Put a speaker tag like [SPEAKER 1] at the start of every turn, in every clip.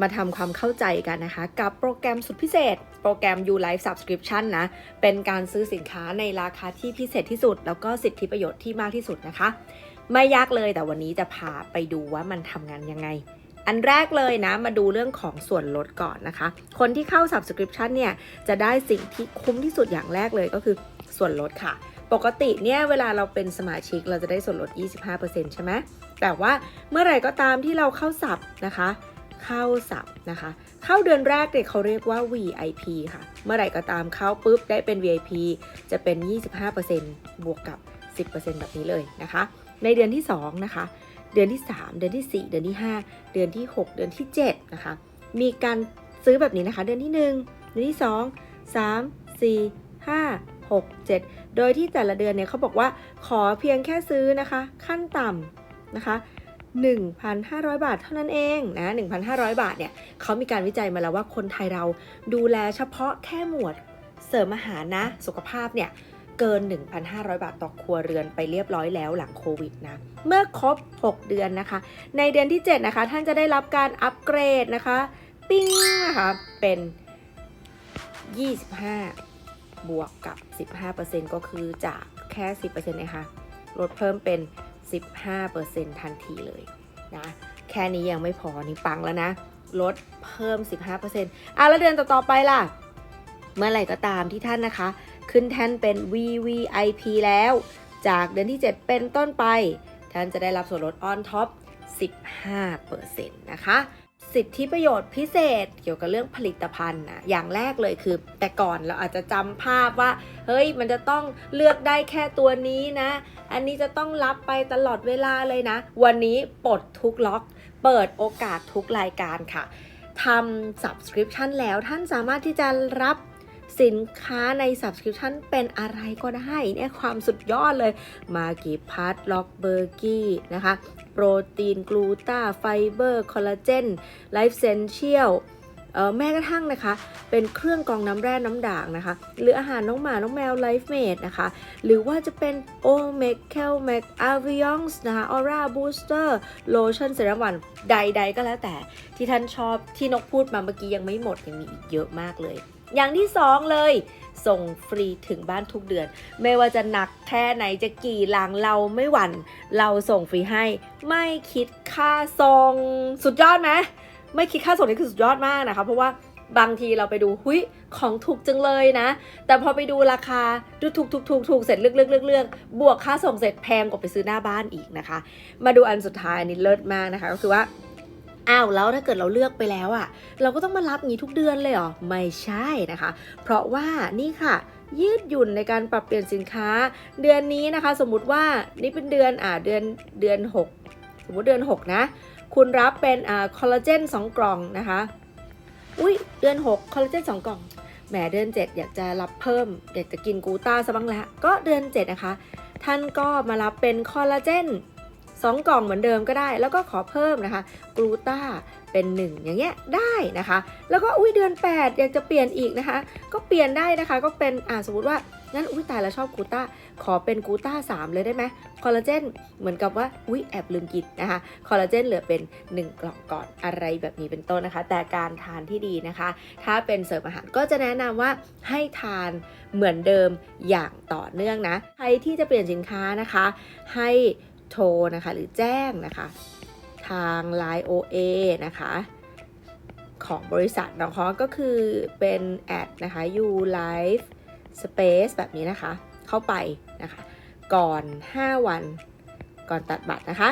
[SPEAKER 1] มาทำความเข้าใจกันนะคะ กับโปรแกรมสุดพิเศษ โปรแกรม U Life Subscription นะ เป็นการซื้อสินค้าในราคาที่พิเศษที่สุด แล้วก็สิทธิประโยชน์ที่มากที่สุดนะคะ ไม่ยากเลยแต่วันนี้จะพาไปดูว่ามันทำงานยังไง อันแรกเลยนะ มาดูเรื่องของส่วนลดก่อนนะคะ คนที่เข้า Subscription เนี่ย จะได้สิ่งที่คุ้มที่สุดอย่างแรกเลยก็คือส่วนลดค่ะปกติเนี่ยเวลาเราเป็นสมาชิกเราจะได้ส่วนลด 25%ใช่ไหมแต่ว่าเมื่อไหร่ก็ตามที่เราเข้าสับนะคะ เข้าสับนะคะ เข้าเดือนแรกเนี่ยเขาเรียกว่า VIP ค่ะ เมื่อไหร่ก็ตามเข้าปุ๊บได้เป็น VIP จะเป็น 25%บวกกับ 10%แบบนี้เลยนะคะ ในเดือนที่ 2 นะคะ เดือนที่ 3 เดือนที่ 4 เดือนที่ 5 เดือนที่ 6 เดือนที่ 7 นะคะ มีการซื้อแบบนี้นะคะ เดือนที่ 1 เดือนที่ 2 3 4 5 6 7 โดยที่แต่ละเดือนเนี่ยเขาบอกว่าขอเพียงแค่ซื้อนะคะ ขั้นต่ำนะคะ 1,500 บาทเท่านั้นเองนะ1,500 บาทเนี่ยเขามีการวิจัยมาแล้วว่าคนไทยเราดูแลเฉพาะแค่หมวดเสริมอาหารนะ สุขภาพเนี่ยเกิน 1,500 บาทต่อครัวเรือนไปเรียบร้อยแล้วหลังโควิดนะ เมื่อครบ 6 เดือนนะคะ ในเดือนที่ 7 นะคะ ท่านจะได้รับการอัปเกรดนะคะ ปิ้งนะคะเป็น 25 บวกกับ 15%ก็คือจากแค่ 10%นะคะลดเพิ่มเป็น 15%ทันทีเลยนะ แค่นี้ยังไม่พอ นี่ปังแล้วนะ ลดเพิ่ม 15%อะแล้วเดือนต่อๆไปล่ะ เมื่อไหร่ก็ตามที่ท่านนะคะ ขึ้นแท่นเป็น VVIP แล้ว จากเดือนที่ 7 เป็นต้นไป ท่านจะได้รับส่วนลด on top 15%นะคะ สิทธิประโยชน์พิเศษเกี่ยวกับเรื่องผลิตภัณฑ์นะอย่างแรกเลยคือ แต่ก่อนเราอาจจะจำภาพว่า เฮ้ยมันจะต้องเลือกได้แค่ตัวนี้นะ อันนี้จะต้องรับไปตลอดเวลาเลยนะ วันนี้ปลดทุกล็อก เปิดโอกาสทุกรายการค่ะทำ subscription แล้วท่านสามารถที่จะรับ สินค้าใน subscription เป็นอะไรก็ได้เนี่ยความสุดยอดเลย มากี่พัทล็อกเบอร์กี้นะคะ โปรตีนกลูตาไฟเบอร์ คอลลาเจน ไลฟ์เซนเชียลแม้กระทั่งนะคะ เป็นเครื่องกรองน้ำแร่น้ำด่างนะคะ หรืออาหารน้องหมา น้องแมวไลฟ์เมดนะคะ หรือว่าจะเป็นโอเมกเคลเมกอาวิยองส์นะคะออร่าบูสเตอร์โลชั่นเซรั่มวันใดๆก็แล้วแต่ที่ท่านชอบที่นกพูดมาเมื่อกี้ยังไม่หมดยังมีอีกเยอะมากเลย อย่างที่สองเลย ส่งฟรีถึงบ้านทุกเดือน ไม่ว่าจะหนักแค่ไหนจะกี่ลังเราไม่หวั่น เราส่งฟรีให้ ไม่คิดค่าส่งสุดยอดไหมไม่คิดค่าส่งนี่คือสุดยอดมากนะคะ เพราะว่าบางทีเราไปดูหุยของถูกจังเลยนะ แต่พอไปดูราคาดูถูกถูกถูกถูกเสร็จเลือกเลือกเลือกเลือกบวกค่าส่งเสร็จแพงกว่าไปซื้อหน้าบ้านอีกนะคะ มาดูอันสุดท้ายอันนี้เลิศมากนะคะ ก็คือว่า อ้าวแล้วถ้าเกิดเราเลือกไปแล้วอะเราก็ต้องมารับงี้ทุกเดือนเลยเหรอ ไม่ใช่นะคะ เพราะว่านี่ค่ะยืดหยุ่นในการปรับเปลี่ยนสินค้า เดือนนี้นะคะ สมมุติว่านี่เป็นเดือนอ่าเดือนเดือน 6 สมมติเดือน 6 นะ คุณรับเป็นอ่าคอลลาเจน2 กล่องนะคะ อุ้ยเดือน 6 คอลลาเจน 2 กล่องแหมเดือน 7 อยากจะรับเพิ่มอยากจะกินกูต้าซะบ้างละก็เดือน 7 นะคะ ท่านก็มารับเป็นคอลลาเจน 2 กล่องเหมือนเดิมก็ได้ แล้วก็ขอเพิ่มนะคะกลูต้าเป็น 1 อย่างเงี้ยได้นะคะ แล้วก็อุ้ยเดือน 8 อยากจะเปลี่ยนอีกนะคะ ก็เปลี่ยนได้นะคะก็เป็นอ่าสมมติว่างั้นอุ้ยตายแล้วชอบกูต้าขอเป็นกูต้า 3 เลยได้ไหมคอลลาเจนเหมือนกับว่าอุ้ยแอบลืมกินนะคะคอลลาเจนเหลือเป็น 1 กล่องก่อนอะไรแบบนี้เป็นต้นนะคะ แต่การทานที่ดีนะคะ ถ้าเป็นเสริมอาหารก็จะแนะนำว่าให้ทานเหมือนเดิมอย่างต่อเนื่องนะใครที่จะเปลี่ยนสินค้านะคะ ให้ โทรนะคะ หรือแจ้งนะคะ ทาง Line OA นะคะ ของบริษัทนะคะก็คือเป็นแอดนะคะ u life space แบบนี้นะคะ เข้าไปนะคะ ก่อน 5 วันก่อนตัดบัตรนะคะ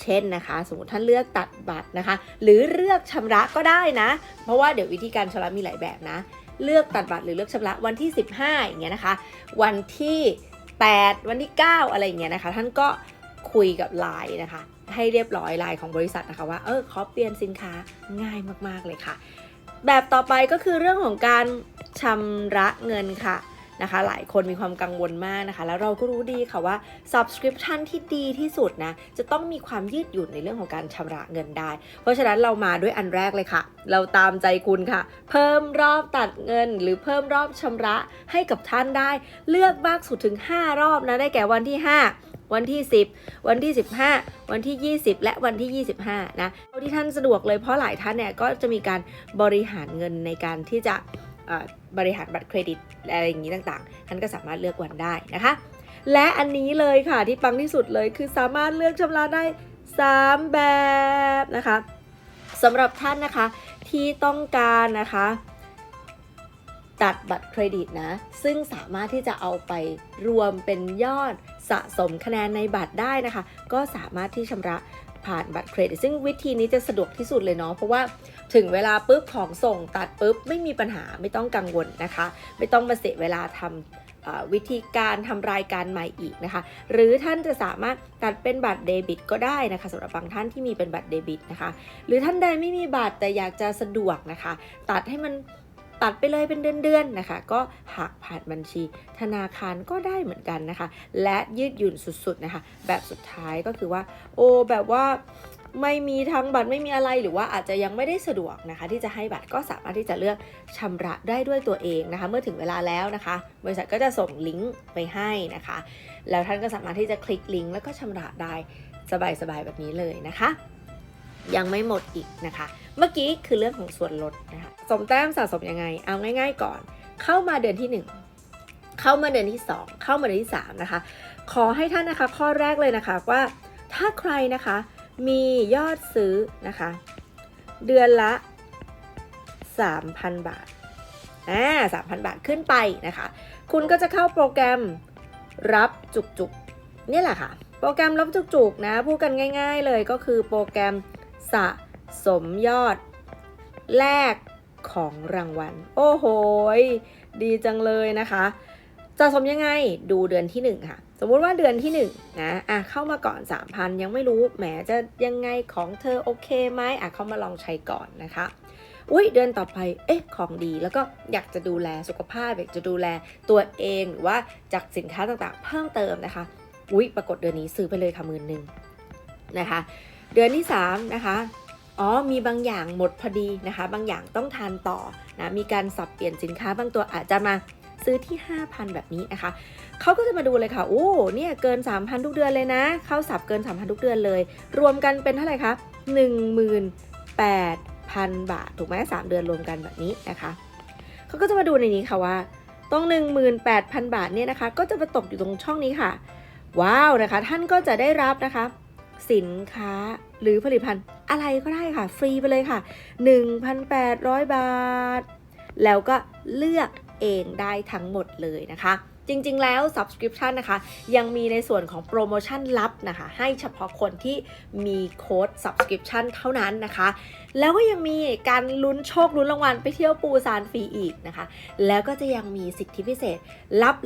[SPEAKER 1] เช่นนะคะ สมมติท่านเลือกตัดบัตรนะคะ หรือเลือกชำระก็ได้นะ เพราะว่าเดี๋ยววิธีการชำระมีหลายแบบนะ เลือกตัดบัตรหรือเลือกชำระวันที่ 15อย่างเงี้ยนะคะ วันที่ 8 วันที่ 9 อะไรอย่างเงี้ยนะคะ ท่านก็คุยกับไลน์นะคะ ให้เรียบร้อยไลน์ของบริษัทนะคะว่าเออขอเปลี่ยนสินค้าง่ายมากๆเลยค่ะ แบบต่อไปก็คือเรื่องของการชำระเงินค่ะ นะคะ หลายคนมีความกังวลมากนะคะ แล้วเราก็รู้ดีค่ะว่า subscription ที่ดีที่สุดนะ จะต้องมีความยืดหยุ่นในเรื่องของการชำระเงินได้ เพราะฉะนั้นเรามาด้วยอันแรกเลยค่ะ เราตามใจคุณค่ะ เพิ่มรอบตัดเงิน หรือเพิ่มรอบชำระให้กับท่านได้ เลือกมากสุดถึง 5 รอบนะ ได้แก่วันที่ 5วันที่ 10 วันที่ 15 วันที่ 20 และวันที่ 25 นะเอาที่ท่านสะดวกเลยเพราะหลายท่านเนี่ยก็จะมีการบริหารเงินในการที่จะ บริหารบัตรเครดิตอะไรอย่างนี้ต่างๆท่านก็สามารถเลือกวันได้นะคะ และอันนี้เลยค่ะที่ปังที่สุดเลยคือสามารถเลือกชำระได้ 3 แบบนะคะสำหรับท่านนะคะที่ต้องการนะคะตัดบัตรเครดิตนะ ซึ่งสามารถที่จะเอาไปรวมเป็นยอดสะสมคะแนนในบัตรได้นะคะ ก็สามารถที่ชำระ ผ่านบัตรเครดิตซึ่งวิธีนี้จะสะดวกที่สุดเลยเนาะเพราะว่าถึงเวลาปุ๊บของส่งตัดปุ๊บไม่มีปัญหาไม่ต้องกังวลนะคะ ไม่ต้องมาเสียเวลาทำวิธีการทำรายการใหม่อีกนะคะ หรือท่านจะสามารถตัดเป็นบัตรเดบิตก็ได้นะคะสำหรับบางท่านที่มีเป็นบัตรเดบิตนะคะ หรือท่านใดไม่มีบัตรแต่อยากจะสะดวกนะคะ ตัดให้มัน ตัดไปเลยเป็นเดือนๆนะคะ ก็หักผ่านบัญชี ธนาคารก็ได้เหมือนกันนะคะ และยืดหยุ่นสุดๆนะคะ แบบสุดท้ายก็คือว่า โอ้แบบว่าไม่มีทั้งบัตรไม่มีอะไรหรือว่าอาจจะยังไม่ได้สะดวกนะคะ ที่จะให้บัตรก็สามารถที่จะเลือกชำระได้ด้วยตัวเองนะคะ เมื่อถึงเวลาแล้วนะคะ บริษัทก็จะส่งลิงก์ไปให้นะคะ แล้วท่านก็สามารถที่จะคลิกลิงก์แล้วก็ชำระได้สบายๆแบบนี้เลยนะคะ ยังไม่หมดอีกนะคะ เมื่อกี้คือเรื่องของส่วนลดนะคะสมแต้มสะสมยังไง เอาง่าย ๆ ก่อน เข้ามาเดือนที่ 1 เข้ามาเดือนที่ 2 เข้ามาเดือนที่ 3 นะคะ ขอให้ท่านนะคะ ข้อแรกเลยนะคะว่าถ้าใครนะคะมียอดซื้อนะคะ เดือนละ 3,000 บาทอ่า3,000บาทขึ้นไปนะคะ คุณก็จะเข้าโปรแกรมรับจุกๆนี่แหละค่ะ โปรแกรมรับจุกๆนะ พูดกันง่าย ๆ เลยก็คือโปรแกรม สะสมยอดแลกของรางวัล โอ้โหดีจังเลยนะคะสะสมยังไงดูเดือนที่ 1 ค่ะ สมมุติว่าเดือนที่1นะอะเข้ามาก่อน 3,000 ยังไม่รู้แหมจะยังไงของเธอโอเคไหมอะเข้ามาลองใช้ก่อนนะคะอุ้ยเดือนต่อไปเอ๊ะของดีแล้วก็อยากจะดูแลสุขภาพอยากจะดูแลตัวเองหรือว่าจากสินค้าต่างๆ เพิ่มเติมนะคะอุ้ยปรากฏเดือนนี้ซื้อไปเลยค่ะหมื่นหนึ่งนะคะ เดือนที่3นะคะอ๋อมีบางอย่างหมดพอดีนะคะ บางอย่างต้องทานต่อนะมีการสับเปลี่ยนสินค้าบางตัวอาจจะมาซื้อที่ 5,000 แบบนี้นะคะเขาก็จะมาดูเลยค่ะ โอ้เนี่ยเกิน 3,000 ทุกเดือนเลยนะ เข้าสับเกิน 3,000 ทุกเดือนเลย รวมกันเป็นเท่าไหร่คะ18,000 บาท ถูกไหมสามเดือนรวมกันแบบนี้นะคะเขาก็จะมาดูในนี้ค่ะว่าตรง 18,000 บาทเนี่ยนะคะ ก็จะมาตกอยู่ตรงช่องนี้ค่ะ ว้าวนะคะ ท่านก็จะได้รับนะคะ สินค้าหรือผลิตภัณฑ์อะไรก็ได้ค่ะ ฟรีไปเลยค่ะ 1,800 บาท แล้วก็เลือกเองได้ทั้งหมดเลยนะคะ จริง ๆ แล้ว subscription นะคะ ยังมีในส่วนของโปรโมชั่นลับนะคะ ให้เฉพาะคนที่มีโค้ด subscription เท่านั้นนะคะ แล้วก็ยังมีการลุ้นโชคลุ้นรางวัลไปเที่ยวปูซานฟรีอีกนะคะ แล้วก็จะยังมีสิทธิพิเศษ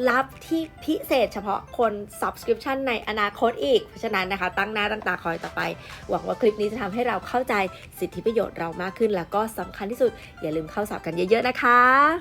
[SPEAKER 1] ลับๆที่พิเศษ เฉพาะคน subscription ในอนาคตอีก เพราะฉะนั้นนะคะ ตั้งหน้าตั้งตาคอยต่อไป หวังว่าคลิปนี้จะทำให้เราเข้าใจสิทธิประโยชน์เรามากขึ้น แล้วก็สำคัญที่สุดอย่าลืมเข้าสับกันเยอะ ๆ นะคะ